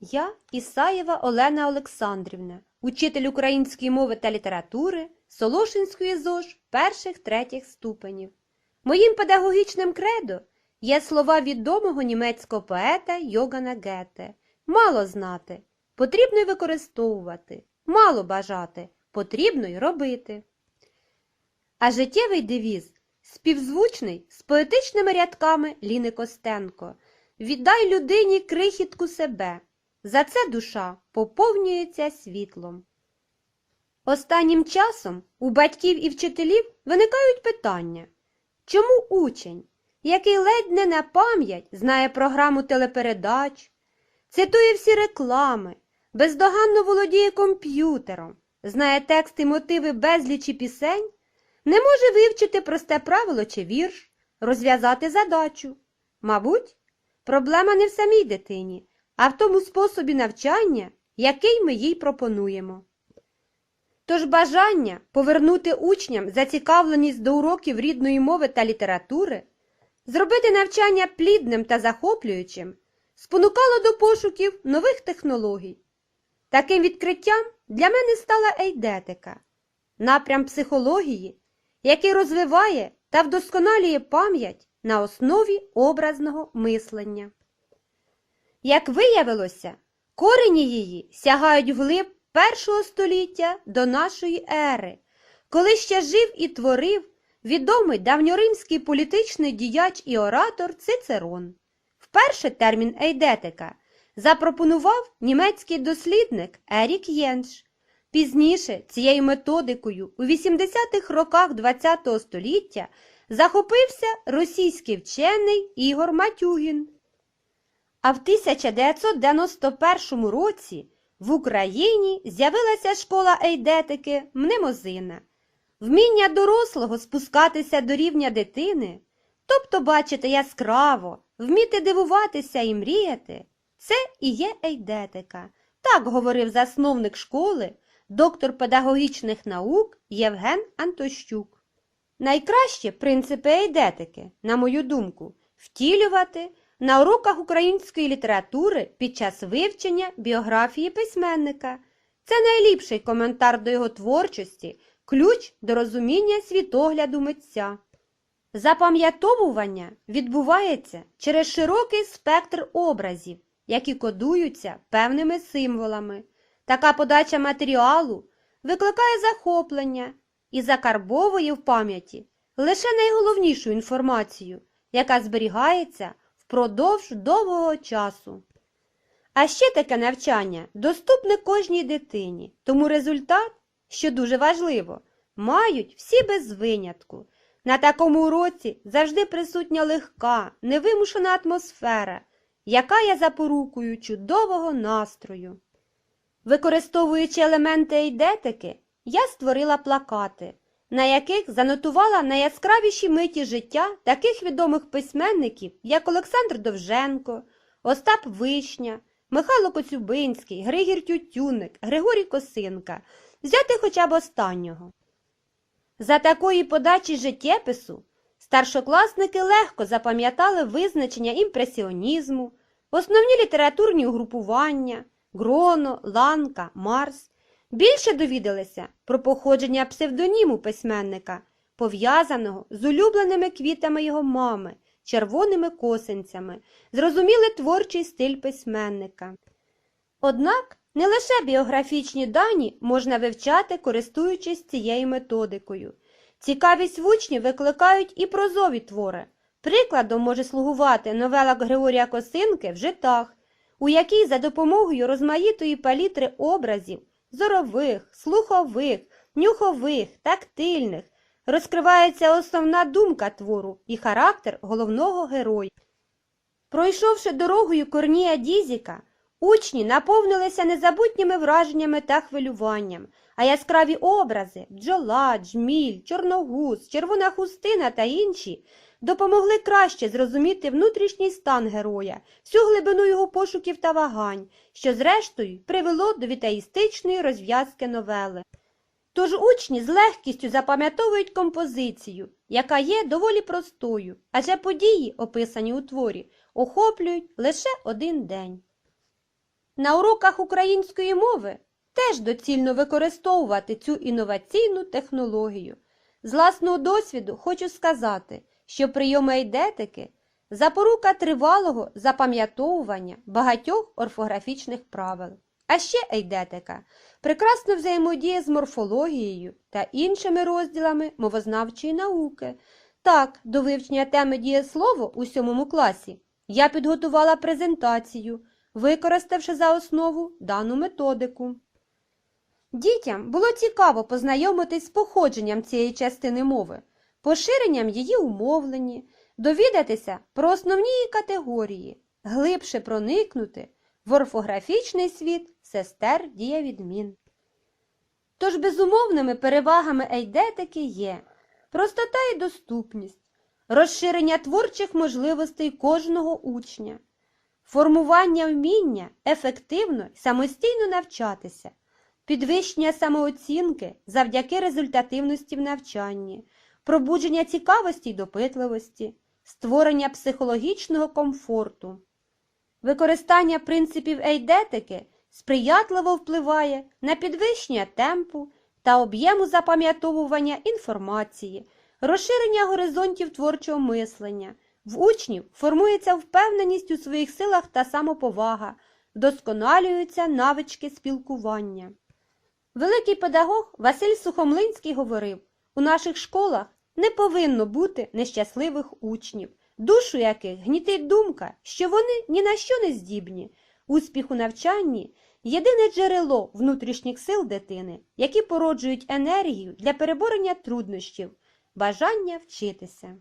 Я Ісаєва Олена Олександрівна, учитель української мови та літератури Солошинської ЗОЖ перших третіх ступенів. Моїм педагогічним кредо є слова відомого німецького поета Йогана Гете. Мало знати, потрібно й використовувати, мало бажати, потрібно й робити. А життєвий девіз співзвучний з поетичними рядками Ліни Костенко. Віддай людині крихітку себе. За це душа поповнюється світлом. Останнім часом у батьків і вчителів виникають питання, чому учень, який ледь не на пам'ять знає програму телепередач, цитує всі реклами, бездоганно володіє комп'ютером, знає тексти мотиви безлічі пісень, не може вивчити просте правило чи вірш, розв'язати задачу. Мабуть, проблема не в самій дитині, а в тому способі навчання, який ми їй пропонуємо. Тож бажання повернути учням зацікавленість до уроків рідної мови та літератури, зробити навчання плідним та захоплюючим, спонукало до пошуків нових технологій. Таким відкриттям для мене стала ейдетика, напрям психології, який розвиває та вдосконалює пам'ять на основі образного мислення. Як виявилося, корені її сягають вглиб першого століття до нашої ери, коли ще жив і творив відомий давньоримський політичний діяч і оратор Цицерон. Вперше термін ейдетика запропонував німецький дослідник Ерік Єнш. Пізніше цією методикою у 80-х роках ХХ століття захопився російський вчений Ігор Матюгін. А в 1991 році в Україні з'явилася школа ейдетики Мнемозина. Вміння дорослого спускатися до рівня дитини, тобто бачити яскраво, вміти дивуватися і мріяти це і є ейдетика. Так говорив засновник школи, доктор педагогічних наук Євген Антощук. Найкраще принципи ейдетики, на мою думку, втілювати на уроках української літератури під час вивчення біографії письменника. Це найліпший коментар до його творчості, ключ до розуміння світогляду митця. Запам'ятовування відбувається через широкий спектр образів, які кодуються певними символами. Така подача матеріалу викликає захоплення і закарбовує в пам'яті лише найголовнішу інформацію, яка зберігається впродовж довгого часу. А ще таке навчання доступне кожній дитині, тому результат, що дуже важливо, мають всі без винятку. На такому уроці завжди присутня легка, невимушена атмосфера, яка є запорукою чудового настрою. Використовуючи елементи ейдетики, я створила плакати, на яких занотувала найяскравіші миті життя таких відомих письменників, як Олександр Довженко, Остап Вишня, Михайло Коцюбинський, Григір Тютюник, Григорій Косинка, взяти хоча б останнього. За такої подачі життєпису старшокласники легко запам'ятали визначення імпресіонізму, основні літературні угрупування, Гроно, Ланка, Марс. Більше довідалися про походження псевдоніму письменника, пов'язаного з улюбленими квітами його мами, червоними косинцями, зрозуміли творчий стиль письменника. Однак не лише біографічні дані можна вивчати, користуючись цією методикою. Цікавість в учнів викликають і прозові твори. Прикладом може слугувати новела Григорія Косинки в житах, у якій за допомогою розмаїтої палітри образів зорових, слухових, нюхових, тактильних розкривається основна думка твору і характер головного героя. Пройшовши дорогою Корнія Дізіка, учні наповнилися незабутніми враженнями та хвилюванням, а яскраві образи бджола, джміль, чорногуз, червона хустина та інші допомогли краще зрозуміти внутрішній стан героя, всю глибину його пошуків та вагань, що зрештою привело до вітаїстичної розв'язки новели. Тож учні з легкістю запам'ятовують композицію, яка є доволі простою, адже події, описані у творі, охоплюють лише один день. На уроках української мови теж доцільно використовувати цю інноваційну технологію. З власного досвіду хочу сказати, що прийоми ейдетики – запорука тривалого запам'ятовування багатьох орфографічних правил. А ще ейдетика прекрасно взаємодіє з морфологією та іншими розділами мовознавчої науки. Так, до вивчення теми дієслово у сьомому класі я підготувала презентацію, використавши за основу дану методику. Дітям було цікаво познайомитись з походженням цієї частини мови, поширенням її умовлені, довідатися про основні її категорії, глибше проникнути в орфографічний світ сестер дієвідмін. Тож безумовними перевагами ейдетики є простота і доступність, розширення творчих можливостей кожного учня, формування вміння ефективно й самостійно навчатися, підвищення самооцінки завдяки результативності в навчанні, пробудження цікавості й допитливості, створення психологічного комфорту. Використання принципів ейдетики сприятливо впливає на підвищення темпу та об'єму запам'ятовування інформації, розширення горизонтів творчого мислення. В учнів формується впевненість у своїх силах та самоповага, вдосконалюються навички спілкування. Великий педагог Василь Сухомлинський говорив, у наших школах не повинно бути нещасливих учнів, душу яких гнітить думка, що вони ні на що не здібні. Успіх у навчанні – єдине джерело внутрішніх сил дитини, які породжують енергію для переборення труднощів, бажання вчитися.